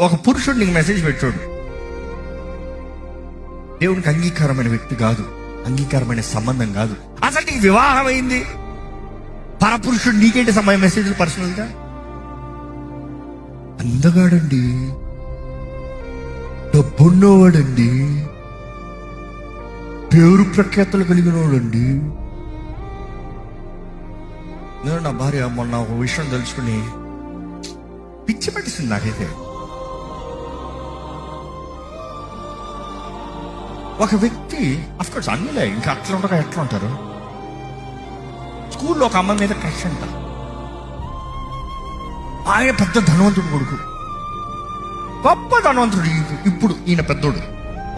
ఒక పురుషుడు నీకు మెసేజ్ పెట్టాడు. దేవునికి అంగీకారమైన వ్యక్తి కాదు అంగీకారమైన సంబంధం కాదు. అసలు నీకు వివాహం అయింది? పరపురుషుడు నీకేంటి సమయం మెసేజ్లు పర్సనల్గా అందగాడండి. డబ్బున్నవాడండి. పేరు ప్రఖ్యాతలు కలిగినవాడండి నేను నా భార్య మొన్న ఒక విషయం తెలుసుకుని పిచ్చి పట్టిస్తుంది నాకైతే. ఒక వ్యక్తి అఫ్కోర్స్ అన్నీలే ఇంకా అట్లా ఉండగా ఎట్లా ఉంటారు? స్కూల్లో ఒక అమ్మాయి మీద క్రష్ అంట. ఆయన పెద్ద ధనవంతుడు కొడుకు. గొప్ప ధనవంతుడు ఈ- ఇప్పుడు ఈయన పెద్దోడు.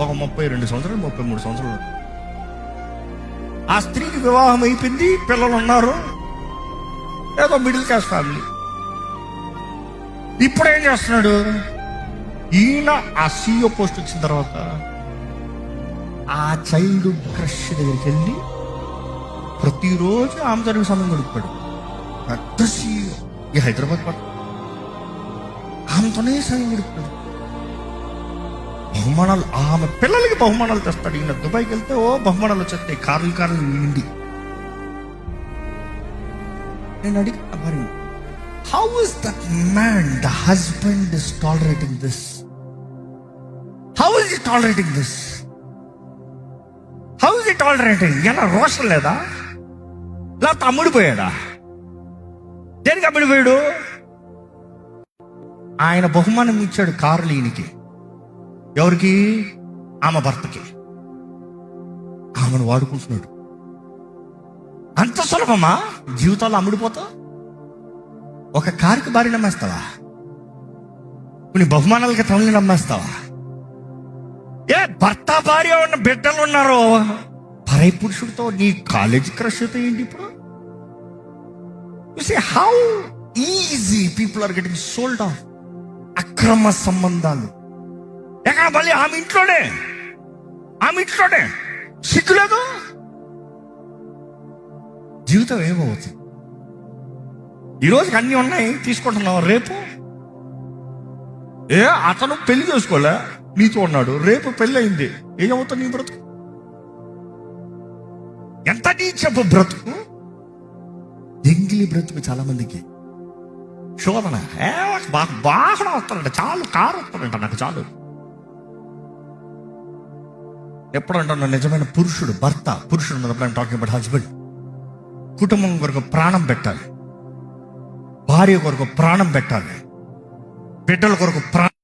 ఒక ముప్పై రెండు సంవత్సరాలు ముప్పై మూడు సంవత్సరాలు. ఆ స్త్రీకి వివాహం అయిపోయింది పిల్లలు ఉన్నారు. ఏదో మిడిల్ క్లాస్ ఫ్యామిలీ ఇప్పుడు ఏం చేస్తున్నాడు? ఈయన ఆ సీఓ పోస్ట్ వచ్చిన తర్వాత ఆ చైల్డ్ క్రష్ దగ్గరికి వెళ్ళి ప్రతిరోజు ఆమె తరగతి సమయం గడుపుతాడు. పెద్ద ఈ హైదరాబాద్ పట్ల ఆమెతోనే సమయం గడుపుతాడు. బహుమానాలు ఆమె పిల్లలకి బహుమానాలు తెస్తాడు. ఈయన దుబాయ్కి వెళ్తే ఓ బహుమానాలు వచ్చేస్తాయి. కార్లు కార్లు నిండి. నేను అడిగి మరి how is that man the husband is tolerating this how is he tolerating this tolerating ఎలా రోషం లేదా? లేకపోతే అమ్ముడిపోయాడా దేనికి అమ్ముడిపోయాడు ఆయన బహుమానం ఇచ్చాడు కారులు ఈయనకి. ఎవరికి? ఆమె భర్తకి. ఆమెను వాడుకుంటున్నాడు. అంత సులభమా? జీవితాలు అమ్ముడిపోతా? ఒక కారుకి భార్య నమ్మేస్తావా కొన్ని బహుమానాలకి తల్లిని నమ్మేస్తావా ఏ భర్త భార్య ఉన్న బిడ్డలు ఉన్నారు. పరై పురుషుడితో నీ కాలేజీ క్రష్ అయితే ఏంటి ఇప్పుడు? How easy people are getting sold off అక్రమ సంబంధాలు. ఎక్కడ మళ్ళీ ఆమె ఇంట్లోనే? ఆమె ఇంట్లోనే? సిగ్గులేదు జీవితం ఏమవుతుంది ఈ రోజుకి అన్ని ఉన్నాయి తీసుకుంటున్నావు? రేపు? ఏ అతను పెళ్ళి చేసుకోలే? నీతో ఉన్నాడు. రేపు పెళ్ళి అయింది ఏమవుతుంది నీ బ్రతుకు? నీచపు బ్రతుకు ఎంగిలి బ్రతుకు చాలా మందికి శోధన ఏ బాగా వస్తాడంట చాలు కారు వస్తాడంట నాకు చాలు. ఎప్పుడు నిజమైన పురుషుడు భర్త పురుషుడు ఉన్నప్పుడు టాకింగ్ అబౌట్ హస్బెండ్ కుటుంబం కొరకు ప్రాణం పెట్టాలి. భార్య కొరకు ప్రాణం పెట్టాలి. బిడ్డల కొరకు ప్రాణం